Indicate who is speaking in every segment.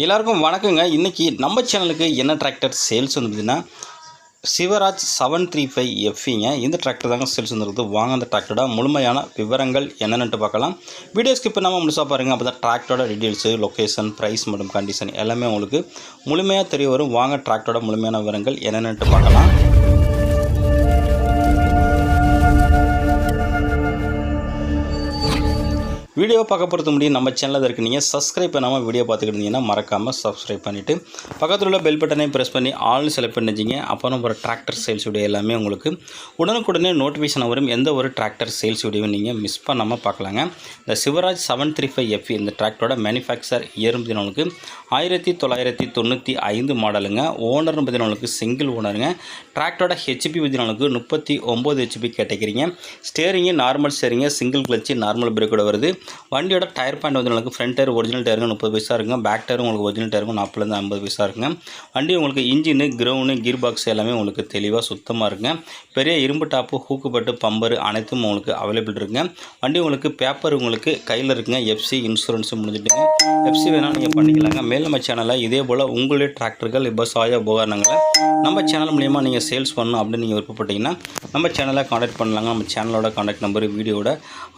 Speaker 1: எல்லாருக்கும் வணக்கங்க. இன்றைக்கி நம்ம சேனலுக்கு என்ன டிராக்டர் சேல்ஸ் வந்துதுன்னா சிவராஜ் செவன் த்ரீ ஃபைவ் எஃப்இங்க இந்த டிராக்டர் தாங்க சேல்ஸ் வந்துருக்குது. வாங்க அந்த டிராக்டரோட முழுமையான விவரங்கள் என்னென்னு பார்க்கலாம். வீடியோ ஸ்கிப் நம்ம முழுசாக பாருங்கள் அப்போ தான் டிராக்டரோட டீட்டெயில்ஸு லொக்கேஷன் ப்ரைஸ் மற்றும் கண்டிஷன் எல்லாமே உங்களுக்கு முழுமையாக தெரிய வரும். வாங்க டிராக்டரோட முழுமையான விவரங்கள் என்னென்னு பார்க்கலாம். வீடியோ பார்க்க பொறுத்த முடியும் நம்ம சேனலில் இருக்கு. நீங்கள் சப்ஸ்கிரைப் பண்ணாமல் வீடியோ பார்த்துக்கிட்டு இருந்தீங்கன்னா மறக்காமல் சப்ஸ்கிரைப் பண்ணிவிட்டு பக்கத்தில் உள்ள பெல் பட்டனை ப்ரெஸ் பண்ணி ஆல் செலக்ட் பண்ணிச்சிங்க அப்போ நம்ம ஒரு டிராக்டர் சேல்ஸ் வீடியோ எல்லாமே உங்களுக்கு உடனுக்குடனே நோட்டிஃபிகேஷன் வரும். எந்த ஒரு டிராக்டர் சேல்ஸ் வீடியோவும் நீங்கள் மிஸ் பண்ணாமல் பார்க்கலாங்க. இந்த Swaraj seven three five FE இந்த டிராக்டரோட மேனுஃபேக்சர் இயரும் பார்த்தீங்கன்னா ஆயிரத்தி தொள்ளாயிரத்தி தொண்ணூற்றி ஐந்து மாடலுங்க ஓனர்னு பார்த்தீங்கன்னா சிங்கிள் ஓனருங்க டிராக்டரோட ஹெச்பி பார்த்தீங்கன்னா முப்பத்தி ஒம்பது ஹெச்பி கேட்டக்கிறீங்க ஸ்டேரிங்கு நார்மல் ஸ்டேரிங்க சிங்கிள் கிளச்சு நார்மல் பிரேக்கோட வருது. வண்டியோட டயர் பாயிண்ட் வந்து உங்களுக்கு ஃப்ரண்ட் டயர் ஒரிஜினல் டயருங்க முப்பது பைசா இருக்குங்க. பேக் டயர் உங்களுக்கு ஒரிஜினல் டயருங்க நாற்பதுலேருந்து ஐம்பது பைசா இருக்குங்க. வண்டி உங்களுக்கு இன்ஜினு கிரவுண்டு கீர் பாக்ஸ் எல்லாமே உங்களுக்கு தெளிவாக சுத்தமாக இருக்குங்க. பெரிய இரும்பு டாப்பு ஹூக்குப்பட்டு பம்பர் அனைத்தும் உங்களுக்கு அவைலபிள் இருக்குங்க. வண்டி உங்களுக்கு பேப்பர் உங்களுக்கு கையில் இருக்குங்க. எஃப்சி இன்சூரன்ஸும் முடிஞ்சிட்டுங்க. எஃப்சி வேணால் நீங்கள் பண்ணிக்கலாங்க. மேல் நம்ம சேனலில் இதே போல் உங்களுடைய டிராக்டர்கள் விவசாய உபகரணங்களை நம்ம சேனல் மூலியமாக நீங்கள் சேல்ஸ் பண்ணணும் அப்படின்னு நீங்கள் விருப்பப்பட்டீங்கன்னா நம்ம சேனலை காண்டாக்ட் பண்ணலாங்க. நம்ம சேனலோட காண்டாக்ட் நம்பர் வீடியோட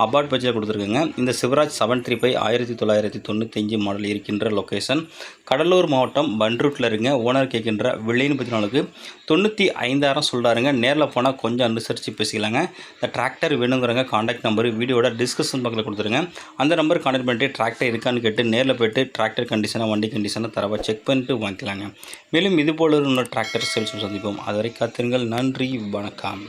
Speaker 1: அபார்ட் பட்ஜெட் கொடுத்துருக்குங்க. இந்த சிவராஜ் செவன் த்ரீ ஃபைவ் ஆயிரத்தி தொள்ளாயிரத்தி தொண்ணூத்தஞ்சு மாடல் இருக்கின்ற லொக்கேஷன் கடலூர் மாவட்டம் பன்ரூட்டில் இருங்க. ஓனர் கேட்கின்ற விலைன்னு பார்த்தீங்கன்னா தொண்ணூற்றி ஐந்தாயிரம் சொல்கிறாருங்க நேரில் போனால் கொஞ்சம் அனுசரித்து பேசிக்கலாங்க. இந்த டிராக்டர் வேணுங்கிறவங்க காண்டாக்ட் நம்பர் வீடியோட டிஸ்கிரிப்ஷன் பக்கத்தில் கொடுத்துருங்க. அந்த நம்பர் காண்டாக்ட் பண்ணிட்டு டிராக்டர் இருக்கான்னு கேட்டு நேரில் போய்ட்டு டிராக்டர் கண்டிஷனாக வண்டி கண்டிஷனாக தரவா செக் பண்ணிட்டு வாங்கிக்கலாங்க. மேலும் இது போல இன்னொரு டிராக்டர் சேல்ஸ் சந்திப்போம். அதுவரை காத்திருங்கள். நன்றி. வணக்கம்.